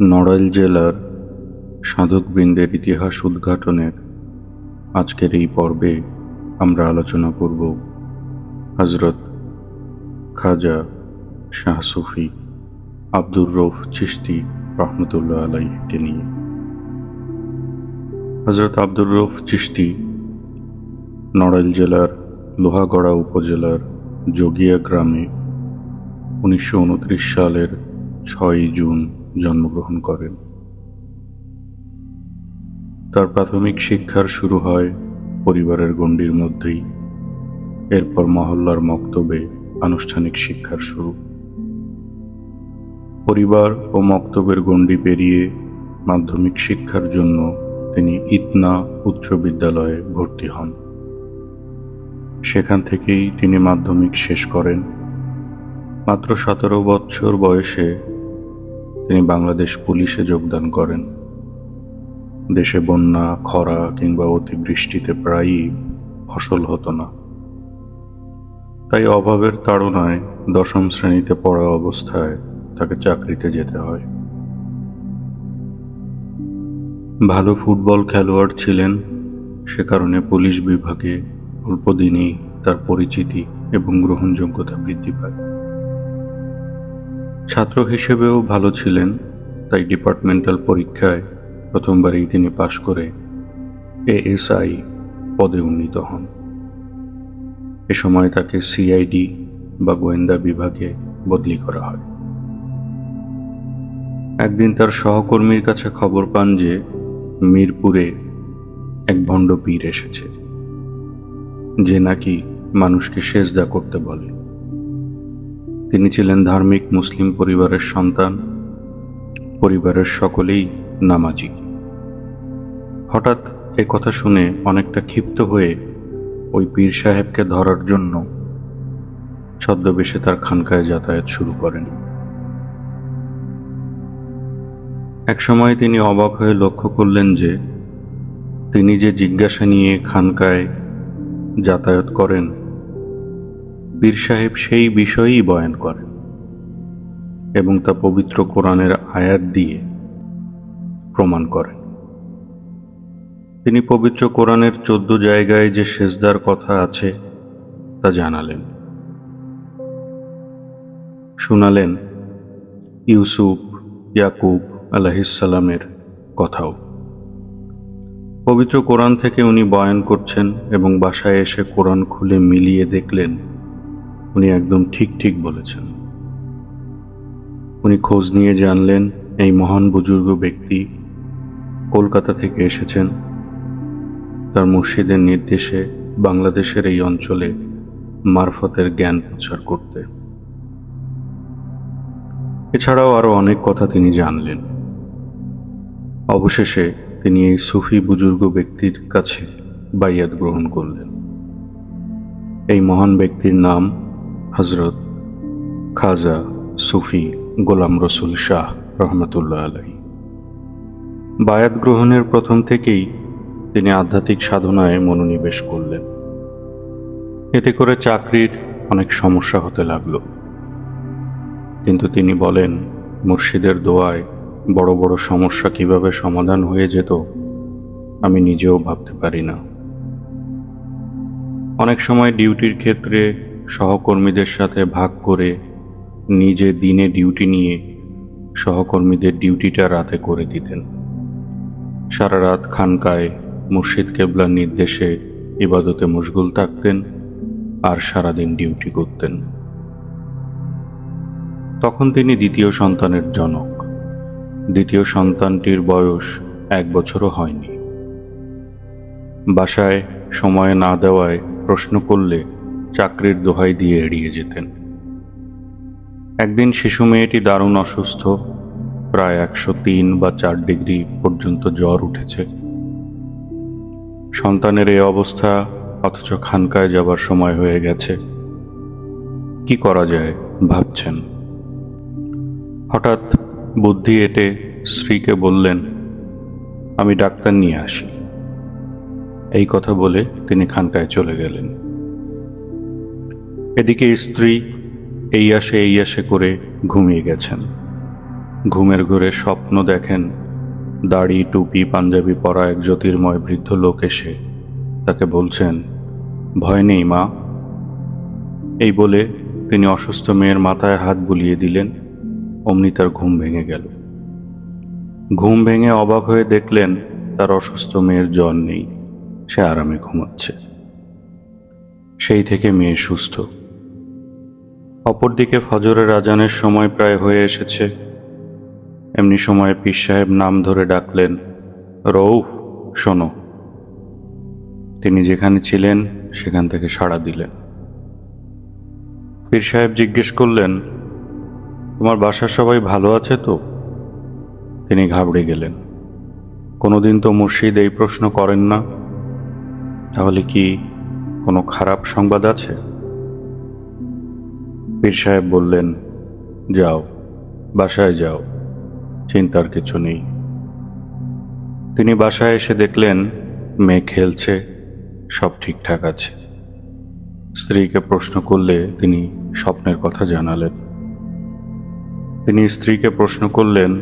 নড়াইল জেলার সাধকবৃন্দের ইতিহাস উদ্ঘাটনের আজকের এই পর্বে আমরা আলোচনা করব হজরত খাজা শাহ সুফি আব্দুর রৌফ চিশতি রহমতুল্লাহ আলাইকে নিয়ে। হজরত আব্দুর রৌফ চিশতি নড়াইল জেলার লোহাগড়া উপজেলার যোগিয়া গ্রামে উনিশশো উনত্রিশ সালের ছয়ই জুন জন্মগ্রহণ করেন। তার প্রাথমিক শিক্ষার শুরু হয় পরিবারের গণ্ডির মধ্যেই। এরপর মহল্লার মক্তবে আনুষ্ঠানিক শিক্ষার শুরু। পরিবার ও মক্তবের গণ্ডি পেরিয়ে মাধ্যমিক শিক্ষার জন্য তিনি ইতনা উচ্চ বিদ্যালয়ে ভর্তি হন। সেখান থেকেই তিনি মাধ্যমিক শেষ করেন। মাত্র সতেরো বছর বয়সে তিনি বাংলাদেশ পুলিশে যোগদান করেন। দেশে বন্যা, খরা কিংবা অতিবৃষ্টিতে প্রায়ই ফসল হতো না। তাই অভাবের তাড়নায় দশম শ্রেণীতে পড়া অবস্থায় তাকে চাকরিতে যেতে হয়। ভালো ফুটবল খেলোয়াড় ছিলেন, সে কারণে পুলিশ বিভাগে অল্প দিনেই তার পরিচিতি এবং গ্রহণযোগ্যতা বৃদ্ধি পায়। ছাত্র হিসেবেও ভালো ছিলেন, তাই ডিপার্টমেন্টাল পরীক্ষায় প্রথমবারেই তিনি পাশ করে এএসআই পদে উন্নীত হন। এ সময় তাকে সিআইডি বা গোয়েন্দা বিভাগে বদলি করা হয়। একদিন তার সহকর্মীর কাছে খবর পান যে মিরপুরে এক ভণ্ড পীর এসেছে, যে নাকি মানুষকে সেজদা করতে বলে। তিনি ছিলেন ধার্মিক মুসলিম পরিবারের সন্তান, পরিবারের সকলেই নামাজি। হঠাৎ এ কথা শুনে অনেকটা ক্ষিপ্ত হয়ে ওই পীর সাহেবকে ধরার জন্য ছদ্মবেশে তার খানকায় যাতায়াত শুরু করেন। একসময় তিনি অবাক হয়ে লক্ষ্য করলেন যে তিনি যে জিজ্ঞাসা নিয়ে খানকায় যাতায়াত করেন পীর সাহেব সেই বিষয়েই বয়ান করেন এবং তা পবিত্র কোরআনের আয়াত দিয়ে প্রমাণ করেন। তিনি পবিত্র কোরআনের চোদ্দ জায়গায় যে সেজদার কথা আছে তা জানালেন। শুনালেন ইউসুফ, ইয়াকুব আলাহিসাল্লামের কথাও। পবিত্র কোরআন থেকে উনি বয়ান করছেন এবং বাসায় এসে কোরআন খুলে মিলিয়ে দেখলেন উনি একদম ঠিক ঠিক বলেছেন। উনি খোঁজ নিয়ে জানলেন এই মহান বুজুর্গ ব্যক্তি কলকাতা থেকে এসেছেন। তার মুর্শিদের নির্দেশে বাংলাদেশের এই অঞ্চলে মারফতের জ্ঞান প্রচার করতে। এছাড়াও আরও অনেক কথা তিনি জানলেন। অবশেষে তিনি এই সুফি বুজুর্গ ব্যক্তির কাছে বাইয়াত গ্রহণ করলেন। এই মহান ব্যক্তির নাম হজরত খাজা সুফি গোলাম রসুল শাহ রহমতুল্লাহ আলাই বায়াত গ্রহণের প্রথম থেকেই তিনি আধ্যাত্মিক সাধনায় মনোনিবেশ করলেন। এতে করে চাকরির অনেক সমস্যা হতে লাগল। কিন্তু তিনি বলেন, মুর্শিদের দোয়ায় বড় বড় সমস্যা কীভাবে সমাধান হয়ে যেত, আমি নিজেও ভাবতে পারি না। অনেক সময় ডিউটির ক্ষেত্রে সহকর্মীদের সাথে ভাগ করে নিজে দিনে ডিউটি নিয়ে সহকর্মীদের ডিউটিটা রাতে করে দিতেন। সারা রাত খানকায় মুর্শিদ কেবলার নির্দেশে ইবাদতে মশগুল থাকতেন আর সারাদিন ডিউটি করতেন। তখন তিনি দ্বিতীয় সন্তানের জনক। দ্বিতীয় সন্তানটির বয়স এক বছরও হয়নি। বাসায় সময় না দেওয়ায় প্রশ্ন করলে চাকরির দোহাই দিয়ে এড়িয়ে যেতেন। একদিন শিশু মেয়েটি দারুণ অসুস্থ, প্রায় একশো তিন বা চার ডিগ্রি পর্যন্ত জ্বর উঠেছে। সন্তানের এই অবস্থা অথচ খানকায় যাবার সময় হয়ে গেছে। কি করা যায়, ভাবছেন। হঠাৎ বুদ্ধি এটে স্ত্রীকে বললেন, আমি ডাক্তার নিয়ে আসি। এই কথা বলে তিনি খানকায় চলে গেলেন। এদিকে স্ত্রী এই আসে এই আসে করে ঘুমিয়ে গেছেন। ঘুমের ঘুরে স্বপ্ন দেখেন দাড়ি, টুপি, পাঞ্জাবি পরা এক জ্যোতির্ময় বৃদ্ধ লোক এসে তাকে বলছেন, ভয় নেই মা। এই বলে তিনি অসুস্থ মেয়ের মাথায় হাত বুলিয়ে দিলেন, অমনি তার ঘুম ভেঙে গেল। ঘুম ভেঙে অবাক হয়ে দেখলেন তার অসুস্থ মেয়ের জ্বর নেই, সে আরামে ঘুমাচ্ছে। সেই থেকে মেয়ে সুস্থ। অপরদিকে ফজরের আজানের সময় প্রায় হয়ে এসেছে। এমনি সময়ে পীর সাহেব নাম ধরে ডাকলেন, রৌফ, শোনো। তিনি যেখানে ছিলেন, সেখান থেকে সাড়া দিলেন। পীর সাহেব জিজ্ঞেস করলেন, তোমার বাসার সবাই ভালো আছে তো? তিনি ঘাবড়ে গেলেন, কোনোদিন তো মুর্শিদ এই প্রশ্ন করেন না। তাহলে কি কোনো খারাপ সংবাদ আছে? পীর সাহেব বললেন, যাও, বাসায় যাও, চিন্তার কিছু নেই। তিনি বাসায় এসে দেখলেন, মেয়ে খেলছে, সব ঠিকঠাক আছে। স্ত্রীকে প্রশ্ন করলে তিনি স্বপ্নের কথা জানালেন। তিনি স্ত্রীকে প্রশ্ন করলেন,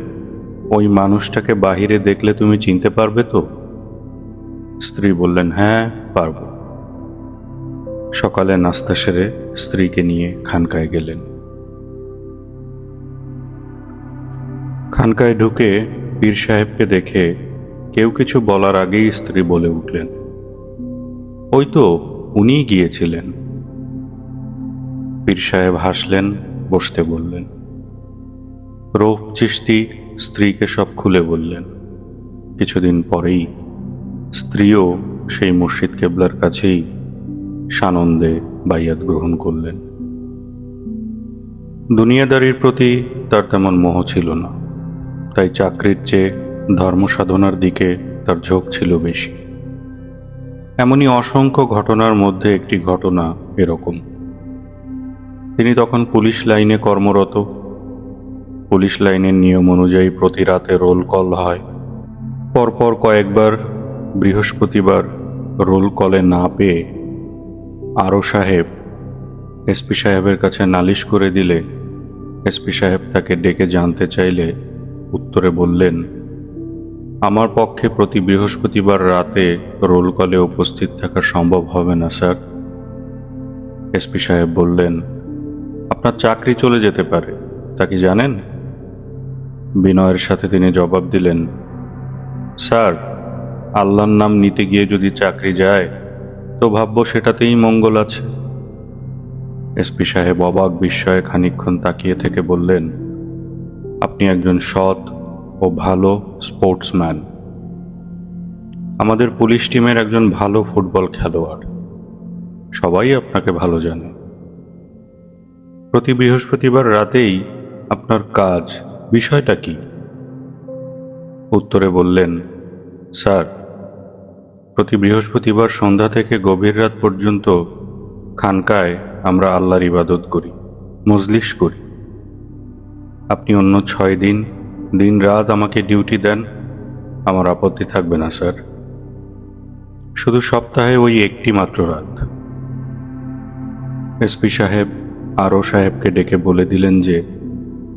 ওই মানুষটাকে বাহিরে দেখলে তুমি চিনতে পারবে তো? স্ত্রী বললেন হ্যাঁ পারব। সকালে নাস্তা সেরে স্ত্রীকে নিয়ে খানকায় গেলেন। খানকায় ঢুকে পীর সাহেবকে দেখে কেউ কিছু বলার আগেই স্ত্রী বলে উঠলেন, ওই তো, উনিই গিয়েছিলেন। পীর সাহেব হাসলেন, বসতে বললেন। রৌফ চিস্তি স্ত্রীকে সব খুলে বললেন। কিছুদিন পরেই স্ত্রীও সেই মুর্শিদ কেবলার কাছেই সানন্দে বাইয়াত গ্রহণ করলেন। দুনিয়াদারির প্রতি তার তেমন মোহ ছিল না, তাই চাকরির চেয়ে ধর্ম সাধনার দিকে তার ঝোঁক ছিল বেশি। এমনই অসংখ্য ঘটনার মধ্যে একটি ঘটনা এরকম। তিনি তখন পুলিশ লাইনে কর্মরত। পুলিশ লাইনের নিয়ম অনুযায়ী প্রতি রাতে রোল কল হয়। পরপর কয়েকবার বৃহস্পতিবার রোল কলে না পেয়ে আরও সাহেব, এসপি সাহেবের কাছে নালিশ করে দিলে, এসপি সাহেব তাকে ডেকে জানতে চাইলে উত্তরে বললেন, আমার পক্ষে প্রতি বৃহস্পতিবার রাতে রোল কলে উপস্থিত থাকা সম্ভব হবে না, স্যার। এসপি সাহেব বললেন, আপনার চাকরি চলে যেতে পারে, তা কি জানেন? বিনয়ের সাথে তিনি জবাব দিলেন, স্যার, আল্লাহর নাম নিতে গিয়ে যদি চাকরি যায় তো ভাববো সেটাতেই মঙ্গল আছে। এসপি সাহেব অবাক বিস্ময়ে খানিক্ষণ তাকিয়ে থেকে বললেন, আপনি একজন সৎ ও ভালো স্পোর্টসম্যান। আমাদের পুলিশ টিমের একজন ভালো ফুটবল খেলোয়াড়। সবাই আপনাকে ভালো জানে। প্রতি বৃহস্পতিবার রাতেই আপনার কাজ বিষয়টা কি? উত্তরে বললেন, স্যার প্রতি বৃহস্পতিবার সন্ধ্যা থেকে গভীর রাত পর্যন্ত খানকায় আমরা আল্লাহর ইবাদত করি মজলিস করি। আপনি অন্য ছয় দিন দিন রাত আমাকে ডিউটি দেন, আমার আপত্তি থাকবে না, স্যার। শুধু সপ্তাহে ওই একটি মাত্র রাত। এসপি সাহেব আরও সাহেবকে ডেকে বলে দিলেন যে,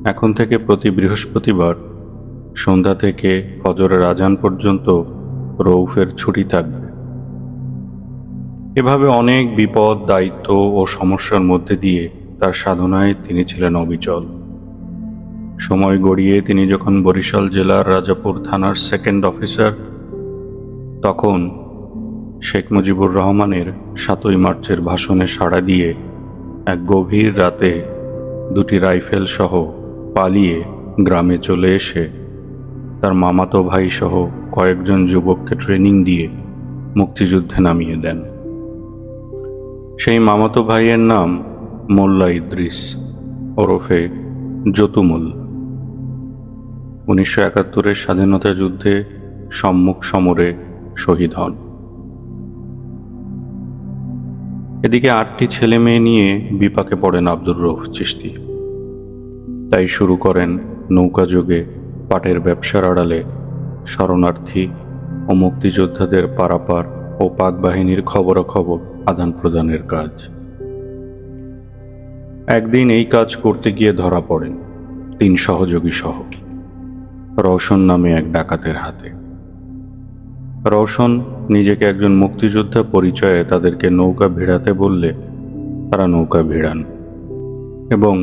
এখন থেকে প্রতি বৃহস্পতিবার সন্ধ্যা থেকে ফজরের আজান পর্যন্ত রৌফের ছুটি থাকবে। এভাবে অনেক বিপদ, দায়িত্ব ও সমস্যার মধ্যে দিয়ে তার সাধনায় তিনি ছিলেন অবিচল। সময় গড়িয়ে তিনি যখন বরিশাল জেলার রাজাপুর থানার সেকেন্ড অফিসার, তখন শেখ মুজিবুর রহমানের সাতই মার্চের ভাষণে সাড়া দিয়ে এক গভীর রাতে দুটি রাইফেল সহ পালিয়ে গ্রামে চলে এসে তার মামাতো ভাই সহ কয়েকজন যুবককে ট্রেনিং দিয়ে মুক্তিযুদ্ধে নামিয়ে দেন। সেই মামাতো ভাইয়ের নাম মোল্লা ইদ্রিস, ওরফে যতুমুল। উনিশশো একাত্তরের স্বাধীনতা যুদ্ধে সম্মুখ সমরে শহীদ হন। এদিকে আটটি ছেলে মেয়ে নিয়ে বিপাকে পড়েন আব্দুর রৌফ চিস্তি তাই শুরু করেন নৌকা যোগে পাটের ব্যবসার আড়ালে শরণার্থী ও মুক্তিযোদ্ধাদের পারাপার ও পাক বাহিনীর খবরাখবর আদান প্রদানের কাজ। একদিন এই কাজ করতে গিয়ে ধরা পড়েন তিন সহযোগী সহ। রওশন নামে এক ডাকাতের হাতে। রওশন নিজেকে একজন মুক্তিযোদ্ধা পরিচয়ে তাদেরকে নৌকা ভিড়াতে বললে তারা নৌকা ভিড়ান এবং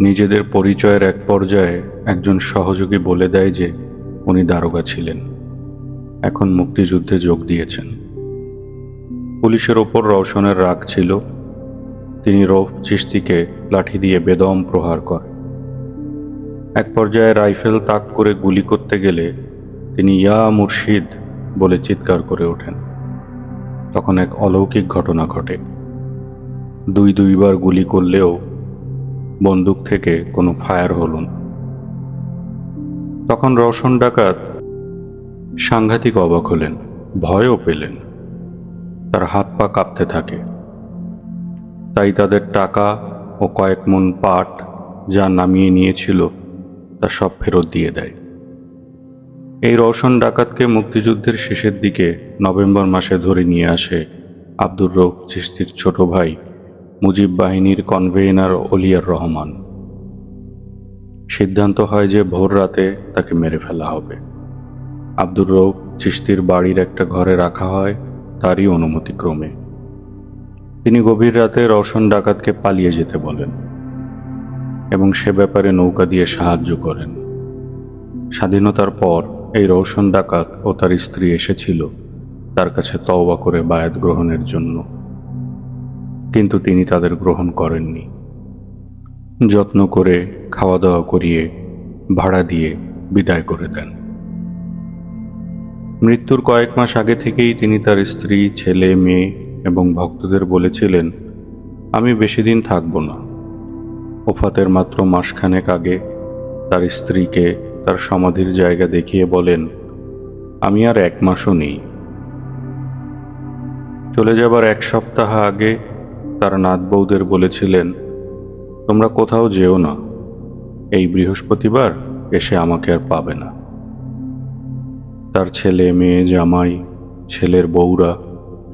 নিজেদের পরিচয়ের এক পর্যায়ে একজন সহযোগী বলে দেয় যে উনি দারোগা ছিলেন। এখন মুক্তিযুদ্ধে যোগ দিয়েছেন। পুলিশের ওপর রওশনের রাগ ছিল। তিনি রৌফ চিস্তিকে লাঠি দিয়ে বেদম প্রহার করে এক পর্যায়ে রাইফেল তাক করে গুলি করতে গেলে তিনি ইয়া মুর্শিদ বলে চিৎকার করে ওঠেন। তখন এক অলৌকিক ঘটনা ঘটে। দুই দুইবার গুলি করলেও বন্দুক থেকে কোনো ফায়ার হলো না। তখন রওশন ডাকাত সাংঘাতিক অবাক হলেন, ভয়ও পেলেন। তার হাত পা কাঁপতে থাকে। তাই তাদের টাকা ও কয়েক মন পাট যা নামিয়ে নিয়েছিল, তা সব ফেরত দিয়ে দেয়। এই রওশন ডাকাতকে মুক্তিযুদ্ধের শেষের দিকে নভেম্বর মাসে ধরে নিয়ে আসে আব্দুর রৌফ চিস্তির ছোট ভাই মুজিব বাহিনীর কনভেনার অলিয়ার রহমান। সিদ্ধান্ত হয় যে ভোর রাতে তাকে মেরে ফেলা হবে। আব্দুর রৌফ চিস্তির বাড়ির একটা ঘরে রাখা হয় তারই অনুমতিক্রমে তিনি গভীর রাতে রওশন ডাকাতকে পালিয়ে যেতে বলেন এবং সে ব্যাপারে নৌকা দিয়ে সাহায্য করেন। স্বাধীনতার পর এই রওশন ডাকাত ও তার স্ত্রী এসেছিল তার কাছে তওবা করে বায়াত গ্রহণের জন্য। কিন্তু তিনি তাদের গ্রহণ করেননি। যত্ন করে খাওয়া দাওয়া করিয়ে, ভাড়া দিয়ে বিদায় করে দেন। মৃত্যুর কয়েক মাস আগে থেকেই তিনি তার স্ত্রী, ছেলে, মেয়ে এবং ভক্তদের বলেছিলেন, আমি বেশি দিন থাকব না। ওফাতের মাত্র মাসখানেক আগে তার স্ত্রীকে তার সমাধির জায়গা দেখিয়ে বলেন, আমি আর এক মাসও নেই। চলে যাবার এক সপ্তাহ আগে তার নাত বউদের বলেছিলেন তোমরা কোথাও যেও না। এই বৃহস্পতিবার এসে আমাকে আর পাবে না। তার ছেলে, মেয়ে, জামাই, ছেলের বউরা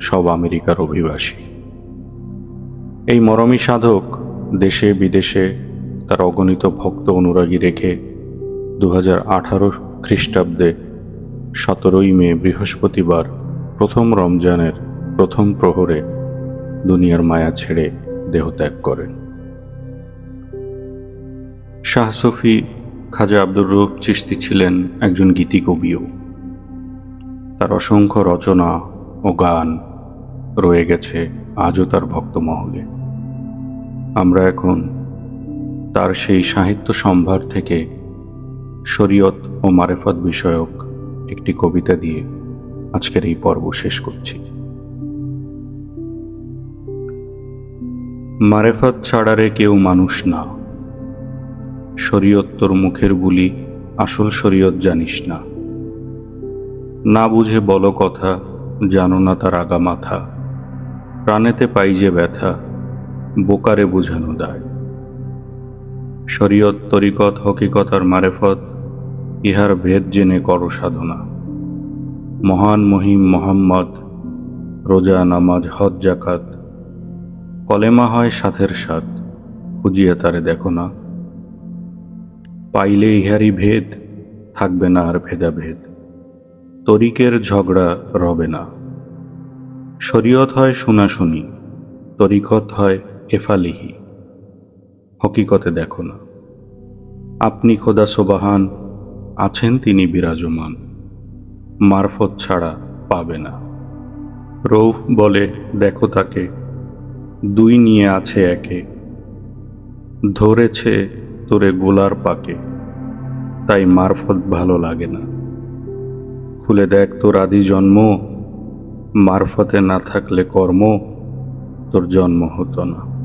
সব আমেরিকার অভিবাসী। এই মরমী সাধক দেশে বিদেশে তার অগণিত ভক্ত অনুরাগী রেখে দু আঠারো খ্রিস্টাব্দে সতেরোই মে বৃহস্পতিবার প্রথম রমজানের প্রথম প্রহরে দুনিয়ার মায়া ছেড়ে দেহত্যাগ করেন। শাহ সফি খাজা আব্দুর রূপ চিস্তি ছিলেন একজন গীতিকবিও তার অসংখ্য রচনা ও গান রয়ে গেছে আজও তার ভক্তমহলে। আমরা এখন তার সেই সাহিত্য সম্ভার থেকে শরীয়ত ও মারেফত বিষয়ক একটি কবিতা দিয়ে আজকের এই পর্ব শেষ করছি। মারেফত ছাড়ারে কেউ মানুষ না। শরীয়ত তোর মুখের বুলি আসল শরীয়ত জানিস না। না বুঝে বলো কথা, জানো না তার আগা মাথা। প্রাণেতে পাই যে ব্যথা, বোকারে বুঝানো দায়। শরীয়ত তরিকত, হকিকতার মারেফত, ইহার ভেদ জেনে কর সাধনা। মহান মহিম মোহাম্মদ, রোজা, নামাজ হজ জাকাত কলেমা হয় সাথের সাথ, খুঁজিয়া তারে দেখো না। পাইলে ইহারি ভেদ, থাকবে না আর ভেদাভেদ। তরিকের ঝগড়া রবে না। শরীয়ত হয় শোনাশুনি, তরিকত হয় এফালিহি। হকিকতে দেখো না। আপনি খোদা সোবাহান, আছেন তিনি বিরাজমান। মারফত ছাড়া পাবে না। রৌফ বলে, দেখো তাকে, দুই নিয়ে আছে একে। ধরেছে তোরে গোলার পাকে। তাই মারফত ভালো লাগে না। খুলে দেখ তোর আদি জন্ম। মারফতে না থাকলে কর্ম তোর জন্ম হতো না।